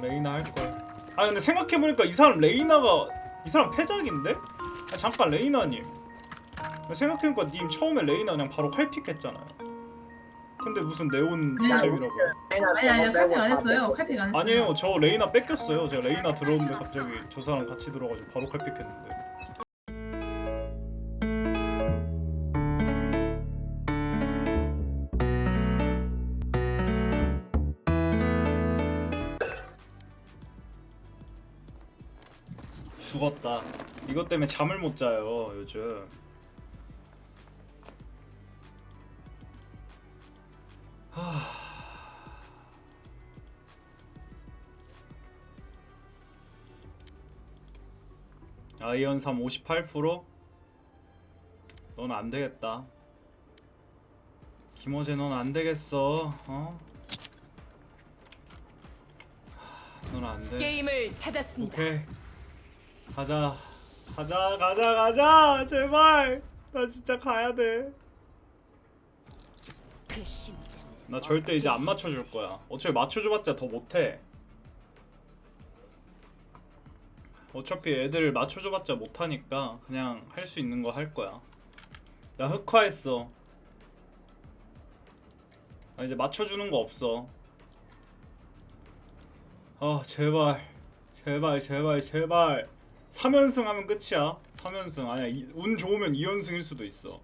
그냥 레이나 할걸 아 근데 생각해보니까 이 사람 레이나가 이 사람 패작인데? 아, 잠깐 레이나님 생각해보니까 님 처음에 레이나 그냥 바로 칼픽 했잖아요 근데 무슨 네온 네. 잼이라고 아니 아니 칼픽 안 했어요. 칼픽 안 했어요. 아니에요 저 레이나 뺏겼어요 제가 레이나 들어오는데 갑자기 저 사람 같이 들어가지고 바로 칼픽 했는데 이것 때문에 잠을 못 자요 요즘 아이언 3 58%? 넌 안 되겠다. 김호재 넌 안 되겠어. 어? 넌 안 돼. 게임을 찾았습니다. 오케이. 가자. 가자, 가자, 가자. 제발. 나 진짜 가야 돼. 그 심장. 나 절대 이제 안 맞춰줄 거야. 어차피 맞춰줘봤자 더 못해. 어차피 애들 맞춰줘봤자 못하니까 그냥 할 수 있는 거 할 거야. 나 흑화했어. 아 이제 맞춰주는 거 없어. 아 제발, 제발, 제발, 제발. 3연승 하면 끝이야. 3연승 아니야. 이- 운 좋으면 2연승일 수도 있어.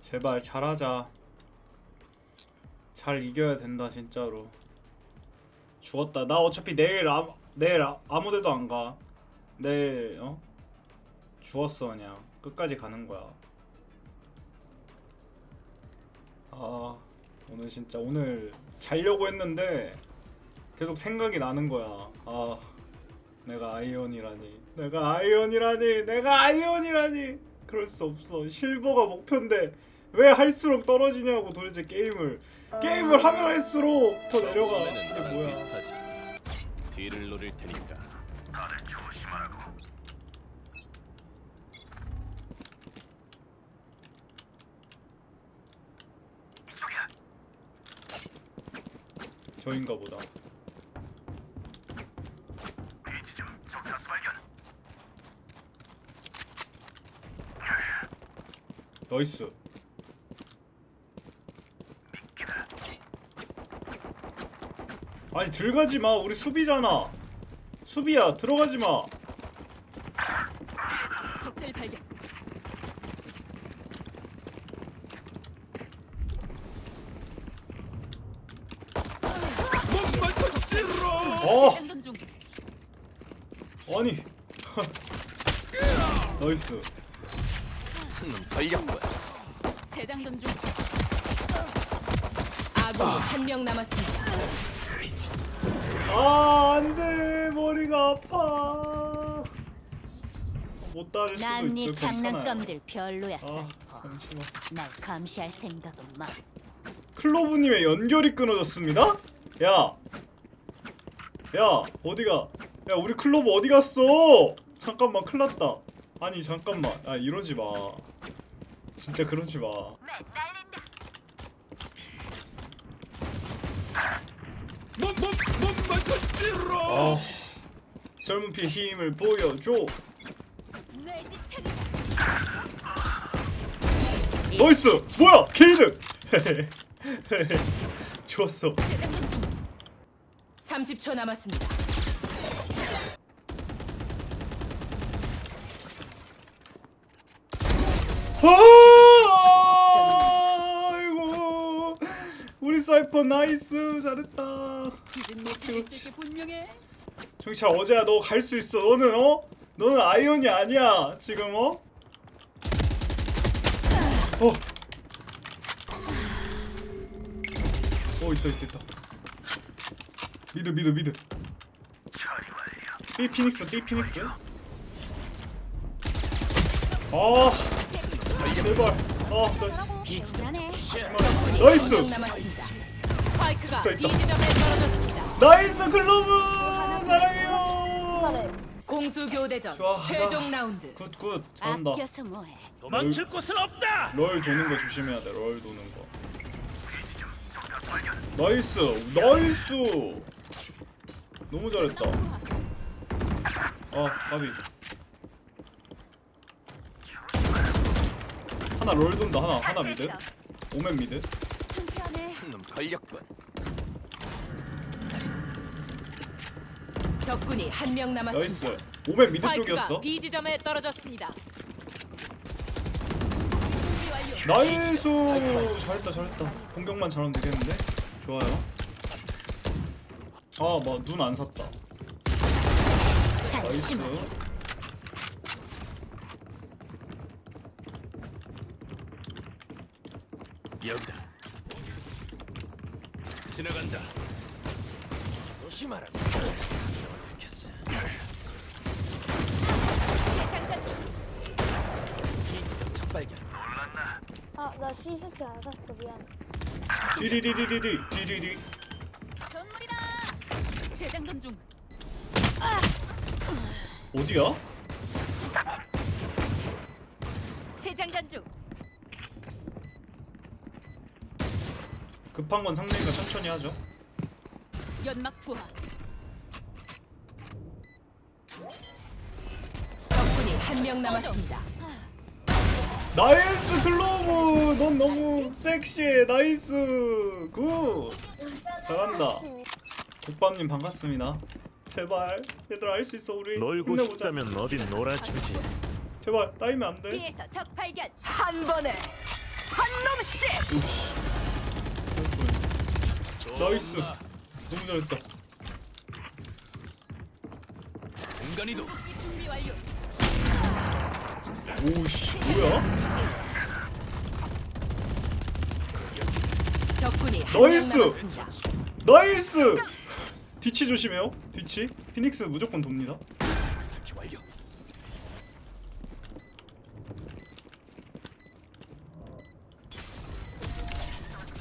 제발 잘하자. 잘 이겨야 된다 진짜로 죽었다 나 어차피 내일 아, 내일 아, 아무 데도 안가 내일 어 죽었어 그냥 끝까지 가는 거야 아 오늘 진짜 오늘 자려고 했는데 계속 생각이 나는 거야 아 내가 아이언이라니 내가 아이언이라니 내가 아이언이라니. 그럴 수 없어. 실버가 목표인데 왜 할수록 떨어지냐고 도대체 게임을. 게임을 하면 할수록 더 내려가. 이번에는 이게 나랑 뭐야? 비슷하지. 뒤를 노릴 테니까. 저인가 보다 나이스. 아니 들어가지 마. 우리 수비잖아. 수비야 들어가지 마. 적들 발견. 어. 장전 중. 아니. 나이스 한놈 걸렸고. 재장전 중. 아군이 한명 남았습니다. 아 안돼 머리가 아파 못 따를 수도 난 네 있죠 괜찮아요 장난감들 별로였어. 아 잠시만 날 감시할 생각은 마. 클로브님의 연결이 끊어졌습니다? 야! 야 어디가 야 우리 클로브 어디 갔어 잠깐만 큰일 났다 아니 잠깐만 아 이러지 마 진짜 그러지 마. 아, 젊은 피의 힘을 보여줘. 나이스! 뭐야! 게이드! 좋았어. 재장전 중. 30초 남았습니다. 아, 아이고 사이퍼 나이스 잘했다 이젠 못할 게 분명해. 정치야 어제야 너 갈 수 있어 너는 어? 너는 아이언이 아니야 지금 어? 어. 어 있다 있다 있다 미드 미드 미드 B 피닉스 B 피닉스 아 제발 아 나이스 잘하네. 나이스 명 남았습니다. 스파이크가 있다, 있다. B 지점에 떨어졌습니다. 나이스 글로브 사랑해요 공수 교대전 좋아, 최종. 라운드. 굿굿 잘한다 아껴서 뭐해? 도망칠 곳은 없다. 롤 도는 거 조심해야 돼. 롤 도는 거. 나이스, 나이스. 너무 잘했다. 아 까비. 하나 롤 돈다 하나 하나 미드. 오멘 미드. 한편에 한놈 걸렸군. 적군이 한명 나이스. 남았습니다. 오멘 미드 쪽이었어. B 지점에 떨어졌습니다. 준비 완료. 나이스. 잘했다 잘했다. 공격만 잘하면 되겠는데. 좋아요. 아뭐 눈 안 샀다. 나이스. 한심하게 여기다. 지나간다. 조심하라. 들켰어. 재장전 이지점 첫 발견. 아, 나 시스피 안 샀어. 미안. 디디디디디디 디디디. 전물이다. 재장전 중. 어디야? 재장전 중. 급한 건 상대니까 천천히 하죠. 연막 투하. 적군이 한 명 남았습니다. 나이스 글로브! 넌 너무 섹시해. 나이스. 굿. 잘한다. 국밥님 반갑습니다. 제발 얘들아 할 수 있어 우리. 놀고 힘내보자. 싶다면 어딘 놀아주지. 제발 따이면 안돼. B에서 적 발견. 한 번에. 한 놈씩. 나이스. 너무 잘했다. 공간 이동. 준비 완료. 오씨 뭐야? 적군이 한명 나이스! 남았습니다. 나이스! 뒤치 조심해요. 뒤치. 피닉스 무조건 돕니다. 설치 완료.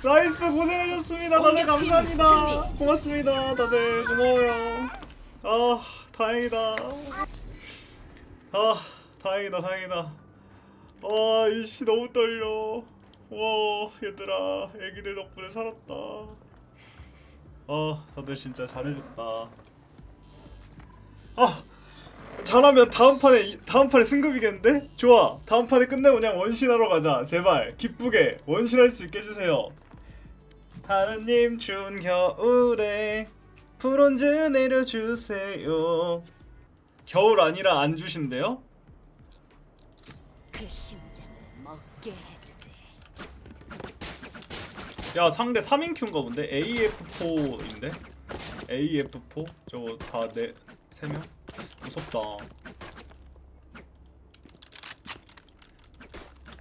나이스! 고생하셨습니다. 다들 공격팀 감사합니다. 승리. 고맙습니다. 다들 고마워요. 아 다행이다. 아 다행이다 다행이다. 아 이씨 너무 떨려. 와 얘들아. 애기들 덕분에 살았다. 아 다들 진짜 잘해줬다. 아 잘하면 다음 판에 이- 다음 판에 승급이겠는데? 좋아. 다음 판에 끝내고 그냥 원신하러 가자. 제발. 기쁘게 원신할 수 있게 해주세요. 하느님 준 겨울에 브론즈 내려주세요. 겨울 아니라 안 주신대요? 그 심장을 먹게 해주지. 야 상대 3인큐인가 본데? AF4인데? AF4? 저거 다네 3명? 무섭다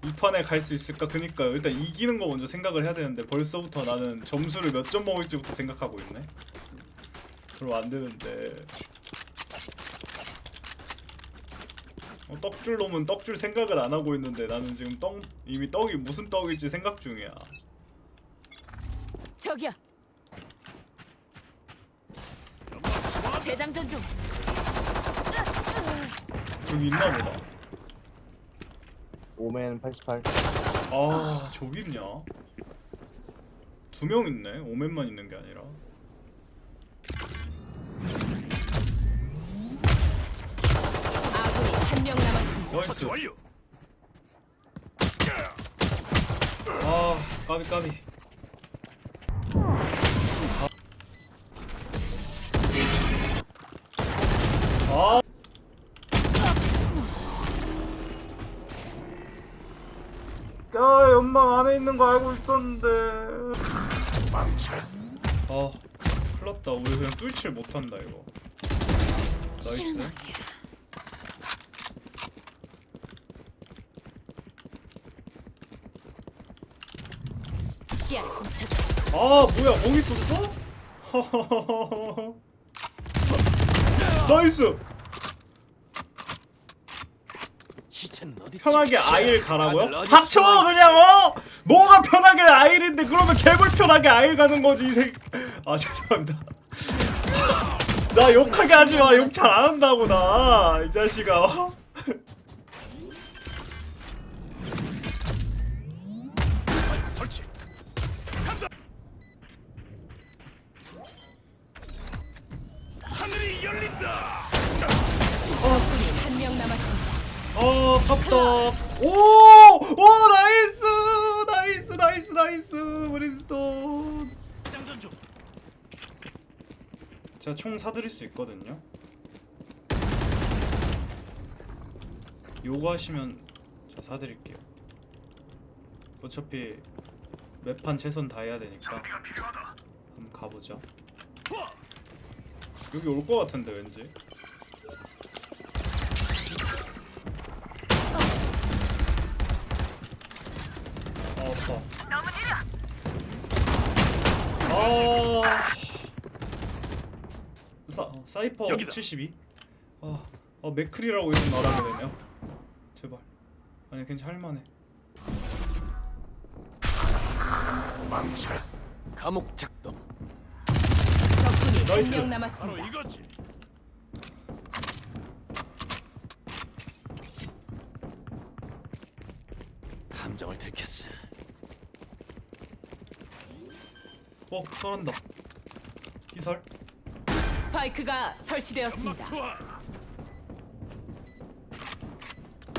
이 판에 갈 수 있을까? 그니까 일단 이기는 거 먼저 생각을 해야 되는데 벌써부터 나는 점수를 몇 점 먹을지부터 생각하고 있네 그럼 안 되는데 어, 떡줄 놈은 떡줄 생각을 안 하고 있는데 나는 지금 떡 이미 떡이 무슨 떡일지 생각 중이야 저기야. 재장전 중. 저기 있나 보다. 오멘 88 아 저기 있냐? 두 명 있네. 오맨만 있는 게 아니라. 나이스. 완료. 아 까비 까비. 아. 야 연막 안에 있는 거 알고 있었는데. 아 큰일 났다. 우리 그냥 뚫칠 못한다 이거. 나이스. 실망이야. 시야를 훔쳐. 아 뭐야 거기 있었어? 나이스? 편하게 아일 가라고요? 닥쳐 그냥 어? 뭐가 편하게 아일인데 그러면 개불 편하게 아일 가는 거지 이 새. 아 죄송합니다. 나 욕하게 하지 마. 욕 잘 안 한다고 나. 이 자식아. 어, 깝다. 오! 오, 나이스! 나이스, 나이스, 나이스. 브림스톤. 장전 중. 제가 총 사드릴 수 있거든요. 요구하시면 제가 사드릴게요. 어차피 매판 최선 다 해야 되니까 한번 가보자. 여기 올 것 같은데 왠지. 아. 사, 어, 사이퍼 여기다. 72? 아, 아 맥클이라고 이름 말하게 되네요 제발 아니 괜찮을만해 망쳐. 감옥 작동. 적군이 나이스. 한명 바로 남았습니다. 이거지. 감정을 들켰어. 어 설한다 기설 스파이크가 설치되었습니다.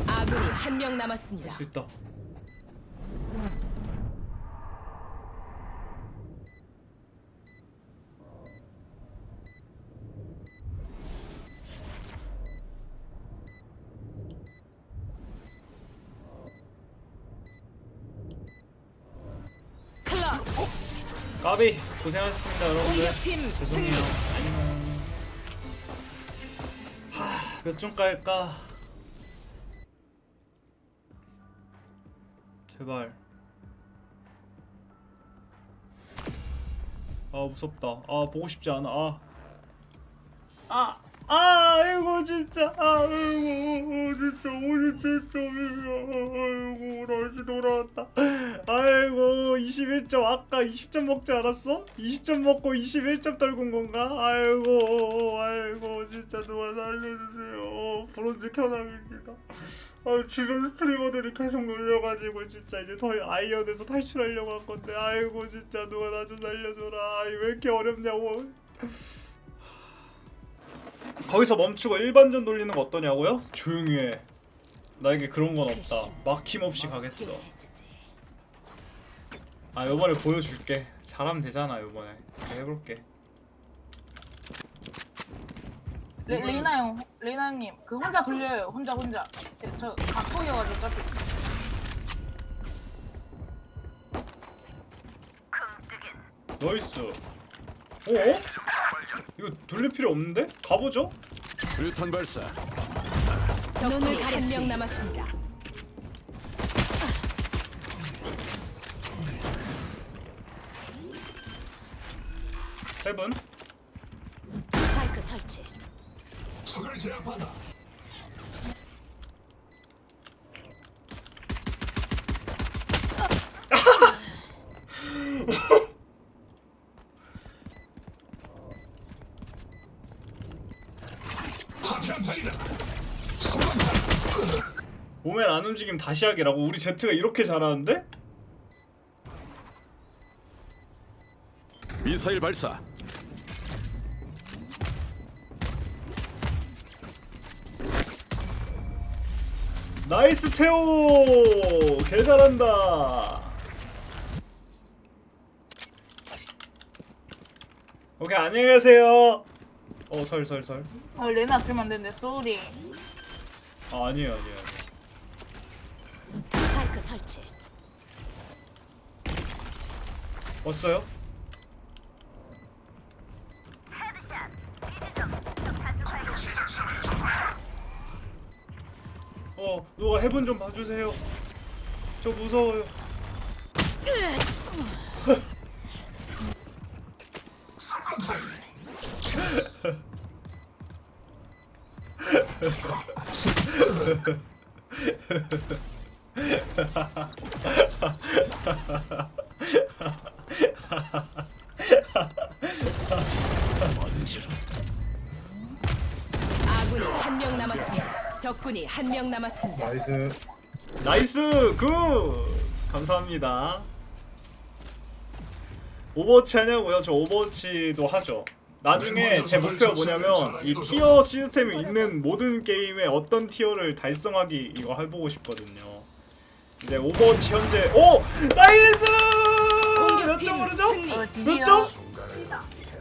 아군이 한 명 남았습니다. 할수 있다 클럽 까비. 고생하셨습니다 여러분들. 죄송해요. 안녕 하몇 점 깔까? 제발. 아 무섭다. 아 보고 싶지 않아. 아. 아, 아, 아이고 진짜, 아이고 진짜 57점이야, 아이고 다시 돌아왔다, 아이고 21점 아까 20점 먹지 않았어? 20점 먹고 21점 떨군 건가? 아이고, 아이고 진짜 누가 살려주세요, 브론즈 켜낭입니다. 아 주변 스트리머들이 계속 놀려가지고 진짜 이제 더 아이언에서 탈출하려고 한 건데, 아이고 진짜 누가 나 좀 살려줘라, 왜 이렇게 어렵냐고. 거기서 멈추고 일반전 돌리는 거 어떠냐고요? 조용히 해. 나에게 그런 건 없다. 막힘없이 가겠어. 아 요번에 보여줄게. 잘하면 되잖아 요번에. 그래, 해볼게. 리, 리나 형, 리나 형님, 그 혼자 돌려요. 혼자 혼자. 저, 저 각폭이어가지고 어차피. 나이스. 어? 이거 돌릴 필요 없는데? 가보죠. 수류탄 발사. 적군이 한명 남았습니다. 헤븐. 스파이크 설치. 보면 안 움직이면 다시 하기라고. 우리 제트가 이렇게 잘하는데? 미사일 발사. 나이스 태오. 개 잘한다. 오케이 안녕히 가세요. 어설설설. 어, 레나 들면 안 되는데, 쏘리. 아 아니에요 아니에요. 설치. 왔어요? 어 누가 해본 좀 봐주세요. 저 무서워요. 아군이 한 명 남았습니다. 적군이 한 명 남았습니다. 나이스 굿 감사합니다. 오버워치 하냐고요? 저 오버워치도 하죠. 나중에 제 목표가 뭐냐면 이 티어 시스템이 있는 모든 게임의 어떤 티어를 달성하기 이거 해보고 싶거든요. 이제 오버워치 현재 오 나이스 몇점 오르죠? 어, 몇. 점?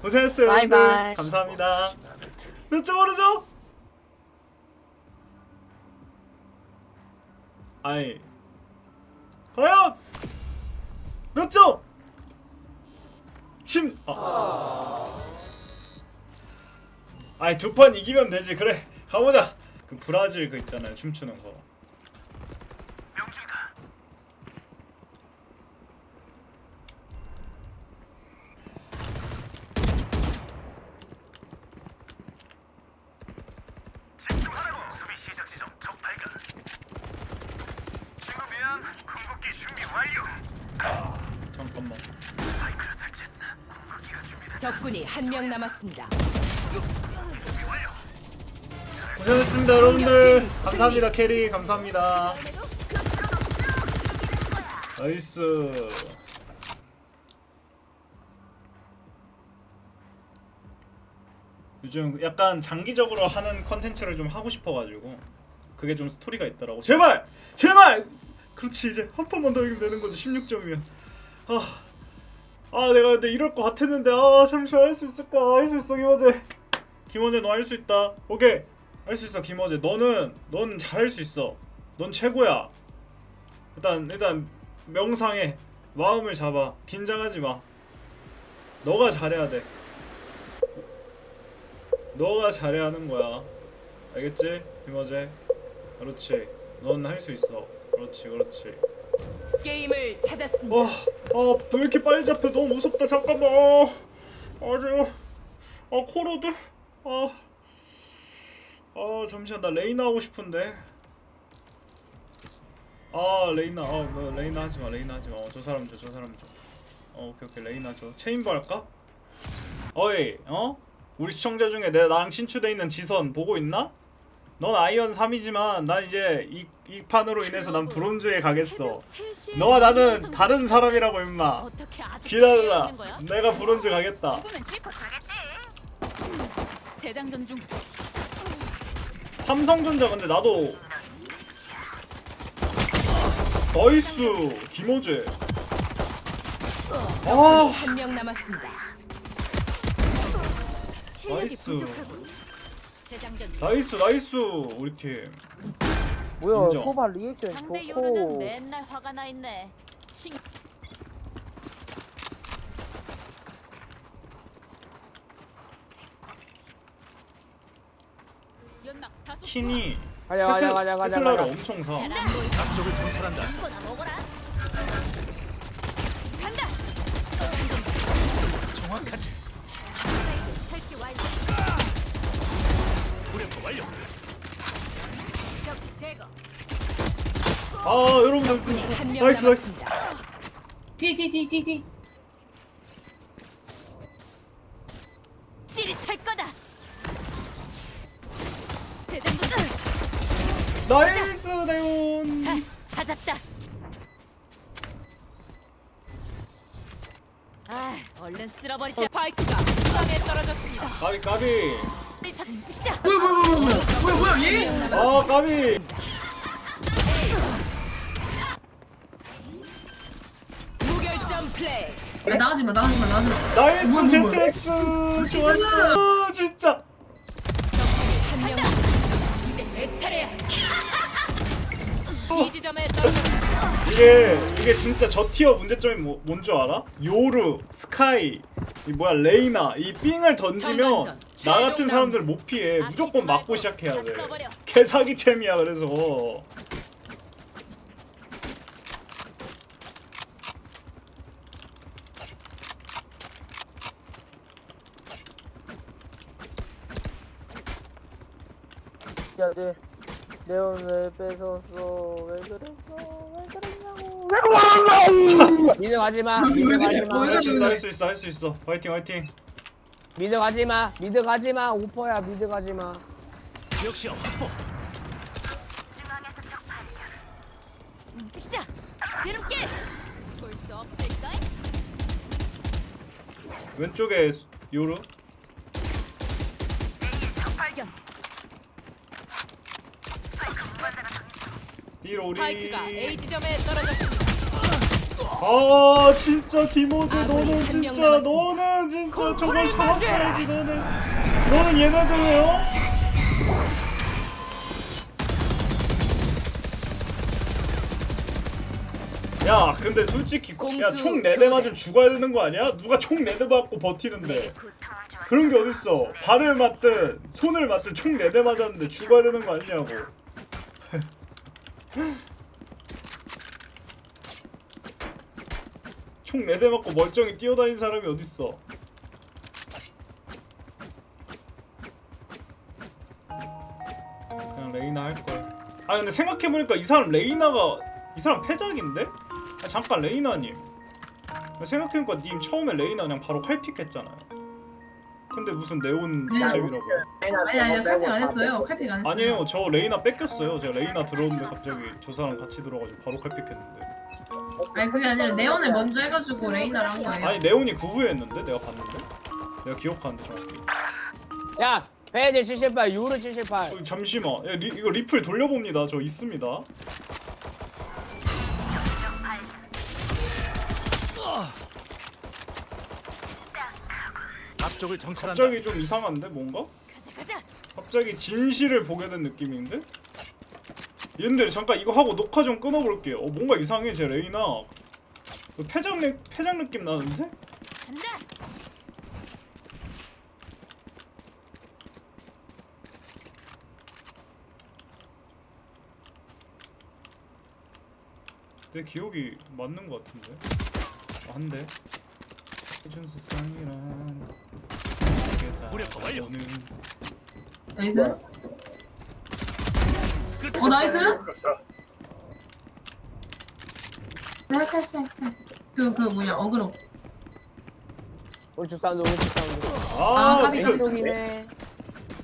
고생했어요 여러분들. 감사합니다. 몇점 오르죠? 아이 과연 몇 점? 심 아. 아니 두판 이기면 되지 그래 가보자 그 브라질 그 있잖아요 춤추는 거 감사합니다 캐리. 감사합니다. 나이스. 요즘 약간 장기적으로 하는 컨텐츠를 좀 하고 싶어가지고 그게 좀 스토리가 있더라고. 제발! 제발! 그렇지 이제 한 판만 더 이기면 되는 거지 16점이면. 아, 아 내가 근데 이럴 것 같았는데 아 잠시만 할수 있을까? 할 수 있어 김어재. 김어재 너 할 수 있다. 오케이 할 수 있어 김어재 너는 넌 잘할 수 있어. 넌 최고야. 일단 일단 명상해. 마음을 잡아. 긴장하지 마. 너가 잘해야 돼. 너가 잘해야 하는 거야. 알겠지 김어재 그렇지. 넌 할 수 있어. 그렇지 그렇지. 게임을 찾았습니다. 와, 아, 왜 이렇게 빨리 잡혀? 너무 무섭다. 잠깐만. 아, 아주, 아, 코로드. 아, 아, 잠시만. 나 레이나 하고 싶은데. 아, 레이나. 아, 뭐, 레이나 하지 마. 레이나 하지 마. 어, 저 사람 줘. 저 사람 줘. 어, 오케이, 오케이. 레이나 줘. 체인버 할까? 어이, 어? 우리 시청자 중에 내 나랑 친추돼 있는 지선 보고 있나? 넌 아이언 3이지만 난 이제 이, 이 판으로 인해서 난 브론즈에 가겠어. 너와 나는 다른 사람이라고 임마. 기다려라. 내가 브론즈 가겠다. 가겠지. 재장전 중. 삼성전자 근데 나도 나이스 김호재. 아 한 명 남았습니다. 실력이 나이스. 부족하고. 재장전 중. 나이스 나이스 우리 팀. 뭐야 인정. 소바 리액션 상대 요르는 좋고 맨날 화가 나 있네. 신. 킨이 가자 가자 가자 가자 테슬라를 가자 엄청 사. 앞쪽을 통찰한다. 이거나 먹어라. 정확하지. 설치 완료. 무력화 완료. 적 제거. 아 여러분들 한명 나이스 나이스. 남았습니다. 뒤뒤뒤뒤뒤. 찌릿할 거다. 나이스 네온. 아, 찾았다. 아, 얼른 쓸어버리자. 파이크가 중앙에 떨어졌습니다. 까비 까비. 우리 사진 찍자. 아 까비. 무결점 플레이. 나가지 마 나가지 마 나가지 마. 나이스 ZX 좋았어 진짜. 지점에 떨어졌습니다. 이게 이게 진짜 저 티어 문제점이 뭐, 뭔줄 알아? 요루, 스카이, 이 뭐야 레이나 이 삥을 던지면 나 같은 사람들 못 피해 무조건 맞고 말고 시작해야 다 돼. 써버려. 개사기 챔이야 그래서. 야내 내온 왜 뺏었어 왜 그랬어 왜 그랬냐고 미드 가지마 미드 가지마 할수 있어 할 수 있어 할 수 있어. 화이팅 화이팅. 미드 가지마 미드 가지마 오퍼야 미드 가지마 역시 확보. 찍자. 지름길. 볼수 없을까? 왼쪽에 요루. 스파이크가 A 지점에 떨어졌습니다. 아 진짜 아군이 너는 한명 진짜 남았습니다. 너는 진짜 정말 잡았어야지 너는 너는 얘네들을 어? 야 근데 솔직히 공수 야총 4대 맞으면 죽어야 되는 거 아니야? 누가 총 4대 맞고 버티는데 그런 게 어딨어 발을 맞든 손을 맞든 총 4대 맞았는데 죽어야 되는 거 아니냐고 총 4대 맞고 멀쩡히 뛰어다니는 사람이 어딨어? 그냥 레이나 할걸 아 근데 생각해보니까 이 사람 레이나가 이 사람 패작인데? 아, 잠깐 레이나님 생각해보니까 님 처음에 레이나 그냥 바로 칼픽했잖아요. 근데 무슨 네온 잼이라고 아니 아니 칼픽 안 했어요. 칼픽 안 했어요. 아니에요 저 레이나 뺏겼어요. 제가 레이나 들어오는데 갑자기 저 사람 같이 들어가지고 바로 칼픽했는데. 아니 그게 아니라 네온을 먼저 해가지고 레이나를 한 거예요. 아니 네온이 그 후에 했는데? 내가 봤는데? 내가 기억하는데 정확히. 야 페이지 78 유로 78 어, 잠시만. 야, 리, 이거 리플 돌려봅니다. 저 있습니다. 앞쪽을 정찰한다. 갑자기 좀 이상한데 뭔가? 갑자기 진실을 보게 된 느낌인데? 얘들 잠깐 이거 하고 녹화 좀 끊어볼게요 어 뭔가 이상해 제 레이나 그 패장, 느- 패장 느낌 나는데? 내 기억이 맞는 것 같은데? 아, 한데? 해준 세상이란 무력화 완료. 나이스. 끝. 어 나이스. 살살살살. 그그 뭐냐 어그로. 오른쪽 사운드 오른쪽 사운드 아, 아, 왼쪽이네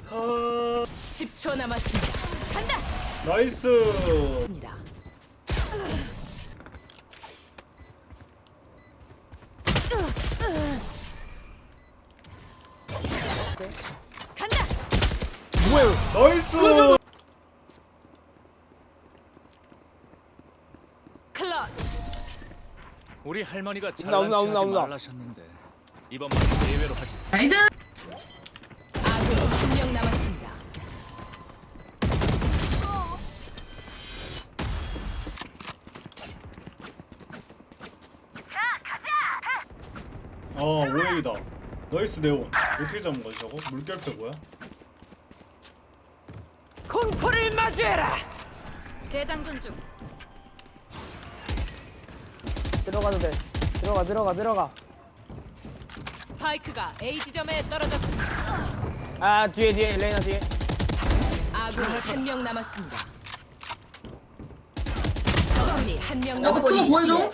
아, 10초 남았습니다. 나이스. 간다. 나이스. 클럿. 우리 할머니가 온다, 잘난 온다, 온다, 체하지 온다. 말라셨는데 이번만 예외로 하지. 나이스. 아군이 한명 남았습니다. 아, 오해이다. 나이스 네온. 어떻게 잡은 거지 저거? 물결표 뭐야? 공포를 마주해라. 재장전 중. 들어가도 돼 들어가 들어가 들어가 스파이크가 A 지점에 떨어졌습니다. 아 뒤에 뒤에 레이나 뒤에 아군이 한 명 남았습니다. 적군이 한 명 야, 그거 남았습니다. 보여줘.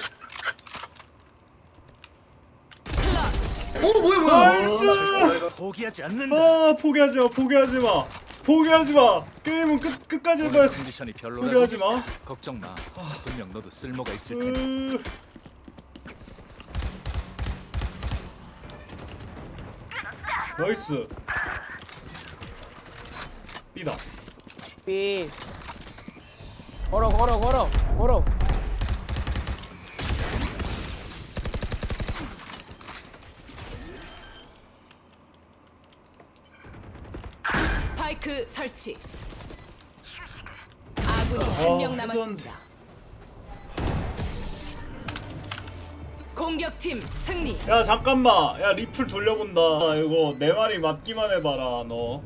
클럿. 오 뭐야 뭐야. 나이스. 포기하지 않는다. 아, 포기하지 마. 포기하지 마. 포기하지 마. 게임은 끝 끝까지 해봐야 돼. 컨디션이 별로라고. 포기하지 마. 걱정 마. 분명 너도 쓸모가 있을. 으... 나이스. B다. B 걸어 걸어 걸어 걸어 스파이크 설치. 아군이 아, 한명 남았습니다. 공격팀 승리. 야 잠깐만. 야 리플 돌려본다. 아, 이거 내 말이 맞기만 해봐라 너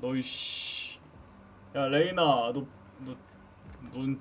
너 이 씨. 야 레이나 너너넌